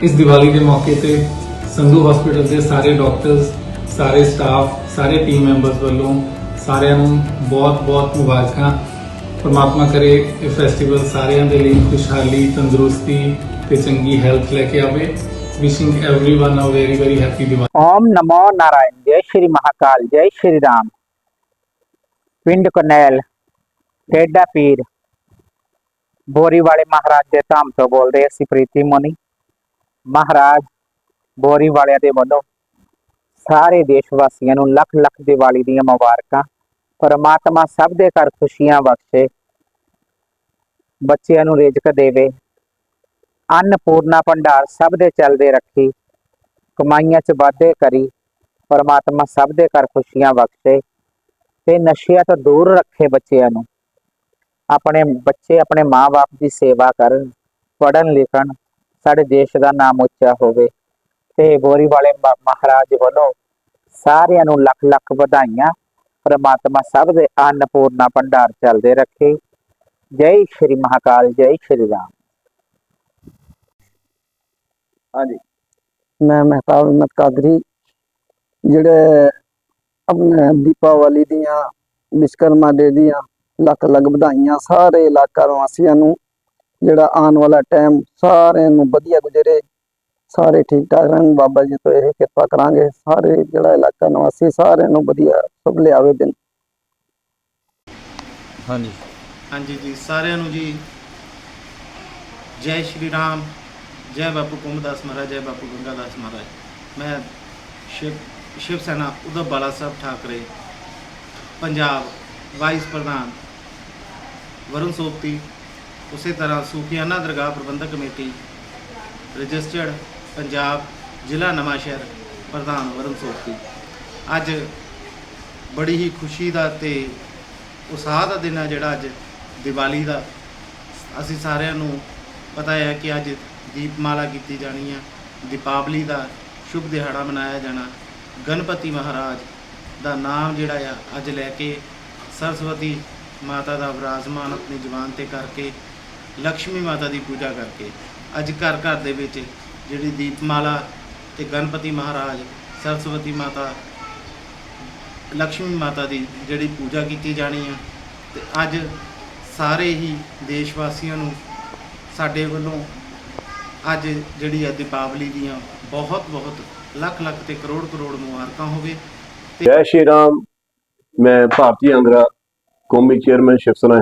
ਇਸ ਦੀਵਾਲੀ ਦੇ ਮੌਕੇ ਤੇ ਸੰਧੂ ਹਸਪੀਟਲ ਦੇ ਸਾਰੇ ਡਾਕਟਰਸ ਸਾਰੇ ਸਟਾਫ ਸਾਰੇ ਟੀਮ ਮੈਂਬਰਸ ਵੱਲੋਂ ਸਾਰਿਆਂ ਨੂੰ ਬਹੁਤ-ਬਹੁਤ ਮੁਬਾਰਕਾਂ ਪਰਮਾਤਮਾ ਕਰੇ ਇਹ ਫੈਸਟੀਵਲ ਸਾਰਿਆਂ ਦੇ ਲਈ ਖੁਸ਼ਹਾਲੀ ਤੰਦਰੁਸਤੀ ਤੇ ਚੰਗੀ ਹੈਲਥ ਲੈ ਕੇ ਆਵੇ wishing everyone uh very very happy Diwali ओम नमो नारायण जय श्री महाकाल जय श्री राम ਪਿੰਡ ਕਨੈਲ ਟੇਡਾ ਪੀਰ ਬੋਰੀ ਵਾਲੇ ਮਹਾਰਾਜ ਦੇ ਧਾਮ ਤੋਂ ਬੋਲਦੇ ਅਸੀਂ ਪ੍ਰੀਤੀ ਮੁਨੀ ਮਹਾਰਾਜ, ਬੋਰੀ ਵਾਲਿਆਂ ਦੇ ਵੱਲੋਂ ਸਾਰੇ ਦੇਸ਼ ਵਾਸੀਆਂ ਨੂੰ ਲੱਖ ਲੱਖ ਦੀਵਾਲੀ ਦੀਆਂ ਮੁਬਾਰਕਾਂ। ਪਰਮਾਤਮਾ ਸਭ ਦੇ ਘਰ ਖੁਸ਼ੀਆਂ ਬਖਸ਼ੇ, ਬੱਚਿਆਂ ਨੂੰ ਰਿਜ਼ਕ ਦੇਵੇ। ਅੰਨਪੂਰਨਾ ਭੰਡਾਰ ਸਭ ਦੇ ਚਲਦੇ ਰੱਖੀ, ਕਮਾਈਆਂ 'ਚ ਵਾਧੇ ਕਰੀ, ਪਰਮਾਤਮਾ ਸਭ ਦੇ ਘਰ ਖੁਸ਼ੀਆਂ ਬਖਸ਼ੇ ਤੇ ਨਸ਼ਿਆਂ ਤੋਂ ਦੂਰ ਰੱਖੇ ਬੱਚਿਆਂ ਨੂੰ। ਆਪਣੇ ਬੱਚੇ ਆਪਣੇ ਮਾਪੇ ਦੀ ਸੇਵਾ ਕਰਨ ਪੜਨ ਲਿਖਣ ਸਾਡੇ ਦੇਸ਼ ਦਾ ਨਾਮ ਉੱਚਾ ਹੋਵੇ। ਤੇ ਬੋਰੀ ਵਾਲੇ ਮਹਾਰਾਜ ਵੱਲੋਂ ਸਾਰਿਆਂ ਨੂੰ ਲੱਖ ਲੱਖ ਵਧਾਈਆਂ। ਪਰਮਾਤਮਾ ਸਭ ਦੇ ਅੰਨਪੂਰਨਾ ਭੰਡਾਰ ਚੱਲਦੇ ਰੱਖੇ। ਜੈ ਸ਼੍ਰੀ ਮਹਾਕਾਲ ਜੈ ਸ਼੍ਰੀ ਰਾਮ। ਹਾਂਜੀ। ਮੈਂ ਮਹਿਤਾਬ ਅਹਿਮਦ ਕਾਦਰੀ ਜਿਹੜੇ ਆਪਣੇ ਦੀਪਾਵਲੀ ਦੀਆਂ ਵਿਸ਼ਕਰਮਾ ਡੇ ਦੀਆਂ ਲੱਖ ਲੱਖ ਵਧਾਈਆਂ ਸਾਰੇ ਇਲਾਕਾ ਵਾਸੀਆਂ ਨੂੰ ਜਿਹੜਾ ਆਉਣ ਵਾਲਾ ਟਾਈਮ ਸਾਰਿਆਂ ਨੂੰ ਵਧੀਆ ਗੁਜ਼ਰੇ। ਸਾਰੇ ਠੀਕ ਠਾਕ ਰਹਿਣ। ਬਾਬਾ ਜੀ ਤੋਂ ਇਹ ਕਿਰਪਾ ਕਰਾਂਗੇ। ਸਾਰੇ ਜਿਹੜਾ ਇਲਾਕਾ ਨਿਵਾਸੀ ਸਾਰਿਆਂ ਨੂੰ ਵਧੀਆ ਸੁਭ ਲਿਆਵੇ ਦਿਨ। ਹਾਂਜੀ। ਹਾਂਜੀ ਜੀ ਸਾਰਿਆਂ ਨੂੰ ਜੀ ਜੈ ਸ਼੍ਰੀ ਰਾਮ ਜੈ ਬਾਪੂ ਕੁੰਮਦਾਸ ਮਹਾਰਾਜ ਜੈ ਬਾਪੂ ਗੰਗਾਦਾਸ ਮਹਾਰਾਜ। ਮੈਂ ਸ਼ਿਵ ਸ਼ਿਵ ਸੈਨਾ ਉਧਵ ਬਾਲਾ ਸਾਹਿਬ ਠਾਕਰੇ ਪੰਜਾਬ ਵਾਈਸ ਪ੍ਰਧਾਨ ਵਰੁਣ ਸੋਪਤੀ ਉਸੇ ਤਰ੍ਹਾਂ ਸੂਫੀਆਨਾ ਦਰਗਾਹ ਪ੍ਰਬੰਧਕ ਕਮੇਟੀ ਰਜਿਸਟਰਡ ਪੰਜਾਬ ਜ਼ਿਲ੍ਹਾ ਨਵਾਂਸ਼ਹਿਰ ਪ੍ਰਧਾਨ ਵਰੁਣ ਸੋਪਤੀ ਅੱਜ ਬੜੀ ਹੀ ਖੁਸ਼ੀ ਦਾ ਤੇ ਉਤਸ਼ਾਹ ਦਾ ਦਿਨ ਹੈ ਜਿਹੜਾ ਅੱਜ ਦੀਵਾਲੀ ਦਾ। ਅਸੀਂ ਸਾਰਿਆਂ ਨੂੰ ਪਤਾ ਹੈ ਕਿ ਅੱਜ ਦੀਪਮਾਲਾ ਕੀਤੀ ਜਾਣੀ ਹੈ ਦੀਪਾਵਲੀ ਦਾ ਸ਼ੁਭ ਦਿਹਾੜਾ ਮਨਾਇਆ ਜਾਣਾ। ਗਣਪਤੀ ਮਹਾਰਾਜ ਦਾ ਨਾਮ ਜਿਹੜਾ ਆ, ਅੱਜ ਲੈ ਕੇ ਸਰਸਵਤੀ ਮਾਤਾ ਦਾ ਵਿਰਾਜਮਾਨ ਆਪਣੀ ਜ਼ੁਬਾਨ ਤੇ ਕਰਕੇ ਲక్ష్ਮੀ ਮਾਤਾ ਦੀ ਪੂਜਾ ਕਰਕੇ ਅੱਜ ਘਰ ਘਰ ਦੇ ਵਿੱਚ ਜਿਹੜੀ ਦੀਪਮਾਲਾ ਤੇ ਗਣਪਤੀ ਮਹਾਰਾਜ, ਸਰਸਵਤੀ ਮਾਤਾ ਲక్ష్ਮੀ ਮਾਤਾ ਦੀ ਜਿਹੜੀ ਪੂਜਾ ਕੀਤੀ ਜਾਣੀ ਆ, ਤੇ ਅੱਜ ਸਾਰੇ ਹੀ ਦੇਸ਼ ਵਾਸੀਆਂ ਨੂੰ ਸਾਡੇ ਵੱਲੋਂ ਅੱਜ ਜਿਹੜੀ ਆ ਦੀਪਾਵਲੀ ਦੀਆਂ ਬਹੁਤ ਬਹੁਤ ਲੱਖ ਲੱਖ ਤੇ ਕਰੋੜ ਕਰੋੜ ਮੁਬਾਰਕਾਂ ਹੋਵੇ ਜੈ ਸ਼੍ਰੀ ਰਾਮ। ਮੈਂ ਭਾਰਤੀ ਅੰਗਰਾ ਕੌਮੀ ਚੇਅਰਮੈਨ ਸ਼ਿਵ ਸੈਨਾ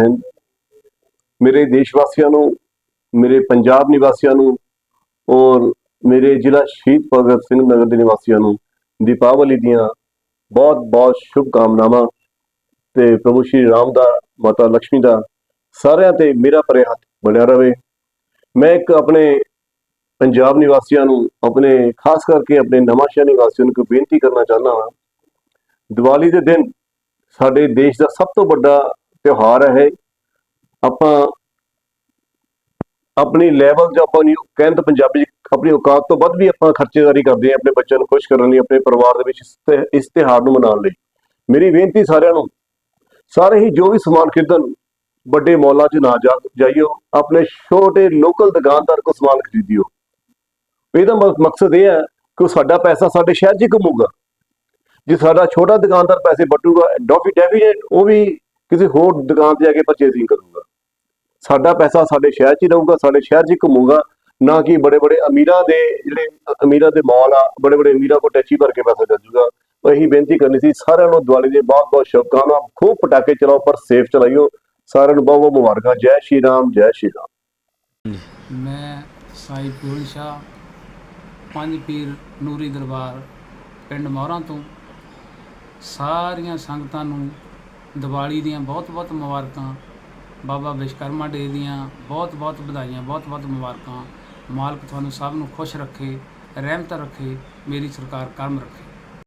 ਮੇਰੇ ਦੇਸ਼ ਵਾਸੀਆਂ ਨੂੰ, ਮੇਰੇ ਪੰਜਾਬ ਨਿਵਾਸੀਆਂ ਨੂੰ ਔਰ ਮੇਰੇ ਜ਼ਿਲ੍ਹਾ ਸ਼ਹੀਦ ਭਗਤ ਸਿੰਘ ਨਗਰ ਦੇ ਨਿਵਾਸੀਆਂ ਨੂੰ ਦੀਪਾਵਲੀ ਦੀਆਂ ਬਹੁਤ ਬਹੁਤ ਸ਼ੁਭ ਕਾਮਨਾਵਾਂ ਤੇ ਪ੍ਰਭੂ ਸ਼੍ਰੀ ਰਾਮ ਦਾ, ਮਾਤਾ ਲక్ష్ਮੀ ਦਾ ਸਾਰਿਆਂ ਤੇ ਮੇਰਾ ਪਰੇ ਹੱਥ ਬਣਿਆ ਰਵੇ। ਮੈਂ ਇੱਕ ਆਪਣੇ ਪੰਜਾਬ ਨਿਵਾਸੀਆਂ ਨੂੰ, ਆਪਣੇ ਖਾਸ ਕਰਕੇ ਆਪਣੇ ਨਵਾਂਸ਼ਹਿਰ ਨਿਵਾਸੀਆਂ ਨੂੰ ਇੱਕ ਬੇਨਤੀ ਕਰਨਾ ਚਾਹੁੰਦਾ ਹਾਂ। ਦੀਵਾਲੀ ਦੇ ਦਿਨ ਸਾਡੇ ਦੇਸ਼ ਦਾ ਸਭ ਤੋਂ ਵੱਡਾ ਤਿਉਹਾਰ ਹੈ। ਆਪਾਂ ਆਪਣੀ ਲੈਵਲ ਜੋ ਆਪਾਂ ਨੂੰ ਕਹਿੰਦੇ ਪੰਜਾਬੀ 'ਚ ਆਪਣੀ ਔਕਾਤ ਤੋਂ ਵੱਧ ਵੀ ਆਪਾਂ ਖਰਚੇਦਾਰੀ ਕਰਦੇ ਹਾਂ, ਆਪਣੇ ਬੱਚਿਆਂ ਨੂੰ ਖੁਸ਼ ਕਰਨ ਲਈ, ਆਪਣੇ ਪਰਿਵਾਰ ਦੇ ਵਿੱਚ ਇਸ ਤਿ- ਇਸ ਤਿਉਹਾਰ ਨੂੰ ਮਨਾਉਣ ਲਈ। ਮੇਰੀ ਬੇਨਤੀ ਸਾਰਿਆਂ ਨੂੰ, ਸਾਰੇ ਹੀ ਜੋ ਵੀ ਸਮਾਨ ਖਰੀਦਣ, ਵੱਡੇ ਮੌਲਾਂ 'ਚ ਨਾ ਜਾਈਓ, ਆਪਣੇ ਛੋਟੇ ਲੋਕਲ ਦੁਕਾਨਦਾਰ ਕੋ ਸਮਾਨ ਖਰੀਦਿਓ। ਇਹਦਾ ਮ- ਮਕਸਦ ਇਹ ਹੈ ਕਿ ਸਾਡਾ ਪੈਸਾ ਸਾਡੇ ਸ਼ਹਿਰ 'ਚ ਘੁੰਮੂਗਾ। ਜੇ ਸਾਡਾ ਛੋਟਾ ਦੁਕਾਨਦਾਰ ਪੈਸੇ ਬਟੂਗਾ ਡੋਫੀ ਡੈਫੀਨੇਟ ਉਹ ਵੀ ਕਿਸੇ ਹੋਰ ਦੁਕਾਨ ਤੇ ਜਾ ਕੇ ਪਰਚੇਸਿੰਗ ਕਰੂਗਾ। ਸਾਡਾ ਪੈਸਾ ਸਾਡੇ ਸ਼ਹਿਰ 'ਚ ਹੀ ਰਹੂਗਾ, ਸਾਡੇ ਸ਼ਹਿਰ 'ਚ ਹੀ ਘੁੰਮੂਗਾ, ਨਾ ਕਿ ਬੜੇ ਬੜੇ ਅਮੀਰਾਂ ਦੇ ਜਿਹੜੇ ਅਮੀਰਾਂ ਦੇ ਮਾਲ ਆ, ਬੜੇ ਬੜੇ ਅਮੀਰਾਂ ਕੋ ਟੈਚੀ ਭਰ ਕੇ ਪੈਸਾ ਚੱਲ ਇਹੀ ਬੇਨਤੀ ਕਰਨੀ ਸੀ, ਸਾਰਿਆਂ ਨੂੰ ਦੀਵਾਲੀ ਦੇ ਬਹੁਤ ਬਹੁਤ ਸ਼ੁਭਕਾਮਨਾਵਾਂ ਖੂਬ ਪਟਾਕੇ ਚਲਾਓ ਪਰ ਸੇਫ ਚਲਾਈਓ। ਸਾਰਿਆਂ ਨੂੰ ਬਹੁਤ ਬਹੁਤ ਮੁਬਾਰਕਾਂ, ਜੈ ਸ਼੍ਰੀ ਰਾਮ, ਜੈ ਸ਼੍ਰੀ ਰਾਮ। ਮੈਂ ਸਾਈ ਪੂਰਨ ਸ਼ਾਹ, ਪੰਜ ਪੀਰ ਨੂਰੀ ਦਰਬਾਰ, ਪਿੰਡ ਮੌਰਾਂ ਤੋਂ, ਸਾਰੀਆਂ ਸੰਗਤਾਂ ਨੂੰ ਦੀਵਾਲੀ ਦੀਆਂ ਬਹੁਤ-ਬਹੁਤ ਮੁਬਾਰਕਾਂ ਬਾਬਾ ਵਿਸ਼ਕਰਮਾ ਡੇ ਦੀਆਂ ਬਹੁਤ-ਬਹੁਤ ਵਧਾਈਆਂ ਬਹੁਤ-ਬਹੁਤ ਮੁਬਾਰਕਾਂ। ਮਾਲਕ ਤੁਹਾਨੂੰ ਸਭ ਨੂੰ ਖੁਸ਼ ਰੱਖੇ, ਰਹਿਮਤ ਰੱਖੇ, ਮੇਰੀ ਸਰਕਾਰ ਕਰਮ ਰੱਖੇ।